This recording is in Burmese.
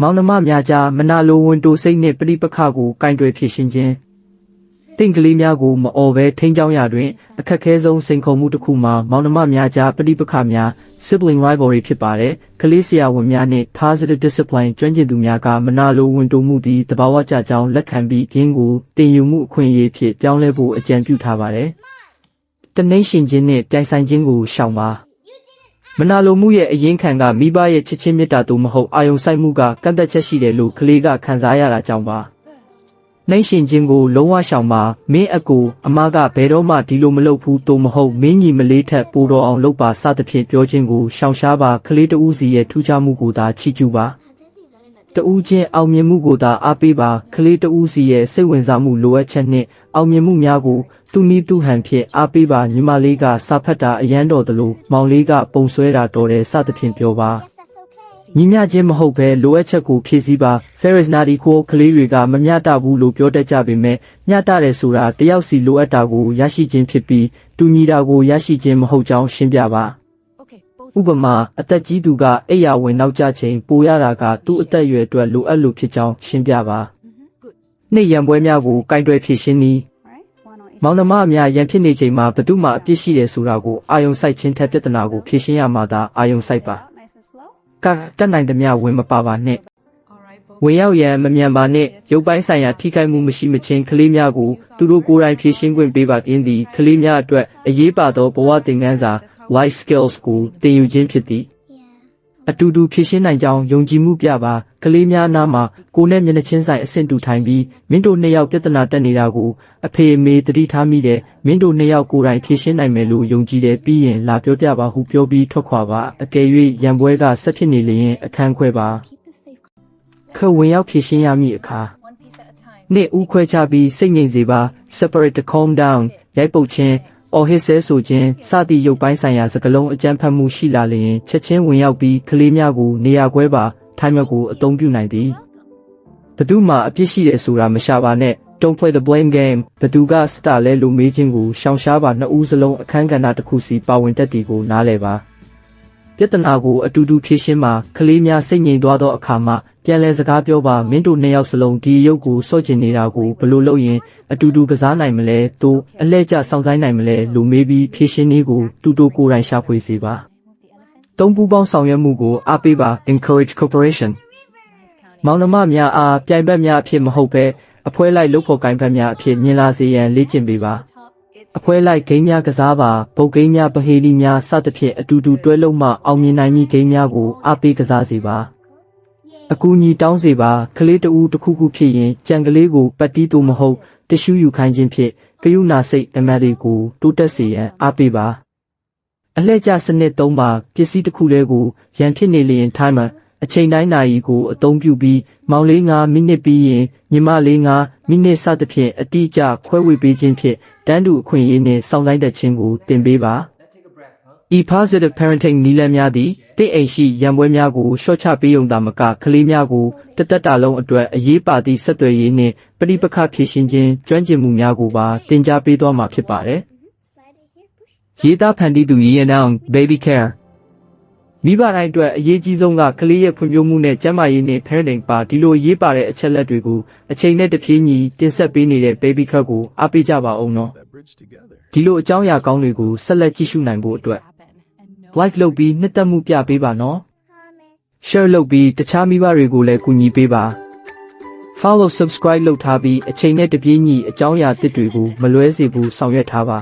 မောင်နှမများကြားမနာလိုဝန်တိုစိတ်နှင့်ပြိပခကိုကင်တွယ်ဖြစ်ရှင်းခြင်းတင့်ကလေးများကိုမအော်ဘဲထိန်းချောင်းရာတွင်အခက်ခဲဆုံးစိန်ခေါ်မှုတစ်ခုမှာမောင်နှမများကြားပြိပခများ sibling rivalry ဖြစ်ပါတယ်ကလေးဆရာဝန်များနှင့် positive discipline ကျွမ်းကျင်သူများကမနာလိုဝန်တိုမှုသည်တဘာဝကြကြောင်းလက်ခံပြီးခင်းကိုတင်ယူမှုအခွင့်အရေးဖြင့်ပြောင်းလဲဖို့အကြံပြုထားပါတယ်တနှိမ့်ရှင်ခြင်းနှင့်ပြိုင်ဆိုင်ခြင်းကိုရှောင်ပါ မနာလိုမှုရဲ့အရင်ခံကမိဘရဲ့ချစ်ချင်းမေတ္တာတို့မဟုတ်အာယုံဆိုင်မှုကကန့်သက်ချက်ရှိတယ်လို့ကလေးကခံစားရတာကြောင့်ပါနှိမ့်ရှင်ခြင်းကိုလုံးဝရှောင်ပါမင်းအကူအမကဘယ်တော့မှဒီလိုမလုပ်ဘူးတို့မဟုတ်မင်းညီမလေးထက်ပိုတော်အောင်လုပ်ပါစသဖြင့်ပြောခြင်းကိုရှောင်ရှားပါကလေးတဦးစီရဲ့ထူးခြားမှုကိုသာချီးကျူးပါ တဦးချင်းအောင်မြင်မှုကိုသာအားပေးပါကလေးတဦးစီရဲ့စိတ်ဝင်စားမှုလိုအပ်ချက်နှင့်အောင်မြင်မှုများကိုသူနည်းသူဟန်ဖြင့်အားပေးပါညီမလေးကစာဖတ်တာအရန်တော်သလိုမောင်လေးကပုံဆွဲတာတော်တယ်စသဖြင့်ပြောပါညီမျှခြင်းမဟုတ်ဘဲလိုအပ်ချက်ကိုဖြည့်ဆည်းပါ Ferris Nadi ကိုကလေးတွေကမမျှတဘူးလို့ပြောတတ်ကြပေမဲ့မျှတတယ်ဆိုတာတယောက်စီလိုအပ်တာကိုရရှိခြင်းဖြစ်ပြီးတူညီတာကိုရရှိခြင်းမဟုတ်ကြောင်းရှင်းပြပါ Okay, both ဥပမာအသက်ကြီးသူကအိယာဝင်နောက်ကျချိန်ပိုရတာကသူ့အသက်အရွယ်အတွက်လိုအပ်လို့ဖြစ်ကြောင်းရှင်းပြပါ good. နှစ်ရံပွဲများကိုကင်တွယ်ဖြည့်ရှင်းသည် Alright, one on each. မောင်နှမအများရန်ဖြစ်နေချိန်မှာဘသူမှအပြစ်ရှိတယ်ဆိုတာကိုအာယုံစိုက်ခြင်းထက်ပြဿနာကိုဖြေရှင်းရမှာသာအာယုံစိုက်ပါ Out, nice and slow. ကတက်နိုင်သမျှဝင်မပါပါနဲ့ Alright, both. ဝင်ရောက်ရန်မမြန်ပါနဲ့ရုပ်ပိုင်းဆိုင်ရာထိခိုက်မှုမရှိမချင်းကလေးများကိုသူတို့ကိုယ်တိုင်ဖြည့်ရှင်းခွင့်ပေးပါရင်းသည်ကလေးများအတွက်အရေးပါသောဘဝသင်ခန်းစာ life skills ကိုသင်ယူခြင်းဖြစ်သည်အတူတူဖြည့်ရှင်းနိုင်ကြောင်းယုံကြည်မှုပြပါကလေးများအနားမှာကိုယ်နဲ့မျက်နှာချင်းဆိုင်အဆင့်တူထိုင်ပြီးမင်းတို့နှစ်ယောက်ပြဿနာတက်နေတာကိုအဖေအမေတတိထားမိတယ်မင်းတို့နှစ်ယောက်ကိုယ်တိုင်ဖြည့်ရှင်းနိုင်မယ်လို့ယုံကြည်တယ်ပြီးရင်လာပြောပြပါဟုပြောပြီးထွက်ခွာပါအကယ်၍ရံပွဲကဆက်ဖြစ်နေလျင်အခန်းခွဲပါ Keep this safe. ခဝင်ရောက်ဖြည့်ရှင်းရမည့်အခါ One piece at a time. နှစ်ဦးခွဲခြားပြီးစိတ်ငြိမ်စေပါ separate to calm down ရိုက်ပုတ်ခြင်းအော်ဟစ်ဆဲဆိုခြင်းစသည့်ရုပ်ပိုင်းဆိုင်ရာစကားလုံးအကြမ်းဖက်မှုရှိလာလျင်ချက်ချင်းဝင်ရောက်ပြီးကလေးများကိုနေရာခွဲပါထိုင်မြတ်ကိုအသုံးပြုနိုင်သည်ဘသူမှအပြစ်ရှိတယ်ဆိုတာမရှာပါနဲ့ don't play the blame game ဘသူကစတာလဲလူမေးခြင်းကိုရှောင်ရှားပါနှစ်ဦးစလုံးအခန်းကဏ္ဍတစ်ခုစီပါဝင်တတ်သည်ကိုနားလည်ပါ ပြဿနာကိုအတူတူဖြေရှင်းပါကလေးများစိတ်ငြိမ်သွားသောအခါမှာပြန်လဲစကားပြောပါမင်းတို့နှစ်ယောက်စလုံးဒီရုပ်ကိုစော့ကျင်နေတာကိုဘယ်လိုလုပ်ရင်အတူတူကစားနိုင်မလဲသို့အလဲကျဆောင်ဆိုင်နိုင်မလဲလူမေးပြီးဖြေရှင်းနည်းကိုတူတူကိုယ်တိုင်ရှာဖွေစေပါသုံးပူးပေါင်းဆောင်ရွက်မှုကိုအားပေးပါ encourage cooperation Nice counting. မောင်နှမများအားပြိုင်ဘက်များအဖြစ်မဟုတ်ဘဲအဖွဲလိုက်လုပ်ဖို့ကိုင်ဘက်များအဖြစ်မြင်လာစေရန်လေ့ကျင့်ပေးပါ Top. It's အဖွဲလိုက်ဂိမ်းများကစားပါပုတ်ဂိမ်းများပဟေလီများစသဖြင့်အတူတူတွဲလုံးမှအောင်မြင်နိုင်မည့်ဂိမ်းများကိုအားပေးကစားစေပါအကူအညီတောင်းစေပါကလေးတဦးတစ်ခုခုဖြစ်ရင်ကြံကလေးကိုပတ်တီးသူမဟုတ်တ िश ူးယူခိုင်းခြင်းဖြင့်ကယုနာစိတ်အမတ်တွေကိုတိုးတက်စေရန်အားပေးပါအလှည့်ကျစနစ်သုံးပါပစ္စည်းတစ်ခုလေးကိုရန်ဖြစ်နေလျင် timer အချိန်တိုင်းနာရီကိုအသုံးပြုပြီးမောင်လေး9မိနစ်ပြီးရင်ညီမလေး9မိနစ်စသဖြင့်အတိအကျခွဲဝေပေးခြင်းဖြင့်တန်းတူအခွင့်အရေးနှင့်စောင့်တိုင်းတဲ့ခြင်းကိုတင်ပေးပါ။ e-positive parenting နည်းလမ်းများသည်တင့်အိမ်ရှိရန်ပွဲများကိုရှော့ချပေးုံသာမကကလေးများကိုတသက်တာလုံးအတွက်အရေးပါသည့်ဆက်သွယ်ရေးနှင့်ပဋိပက္ခဖြေရှင်းခြင်းကျွမ်းကျင်မှုများကိုပါတင် जा ပေးသွားမှာဖြစ်ပါတယ်။ရေးသားဖန်တီးသူရည်ရန်အောင် baby care မိဘတိုင်းအတွက်အရေးကြီးဆုံးကကလေးရဲ့ဖွံ့ဖြိုးမှုနဲ့ကျန်းမာရေးနဲ့ parenting ပါဒီလိုရေးပါတဲ့အချက်လက်တွေကိုအချိန်နဲ့တပြေးညီတင်ဆက်ပေးနေတဲ့ baby care ကိုအားပေးကြပါအောင်နော် that bridge together. ဒီလိုအကြောင်းအရာကောင်းတွေကိုဆက်လက်ကြည့်ရှုနိုင်ဖို့အတွက် happen. And no. like လုပ်ပြီးနှစ်သက်မှုပြပေးပါနော် share လုပ်ပြီးတခြားမိဘတွေကိုလည်းကူညီပေးပါ follow subscribe လုပ်ထားပြီးအချိန်နဲ့တပြေးညီအကြောင်းအရာသစ်တွေကိုမလွဲစေဘူးဆောင်ရွက်ထားပါ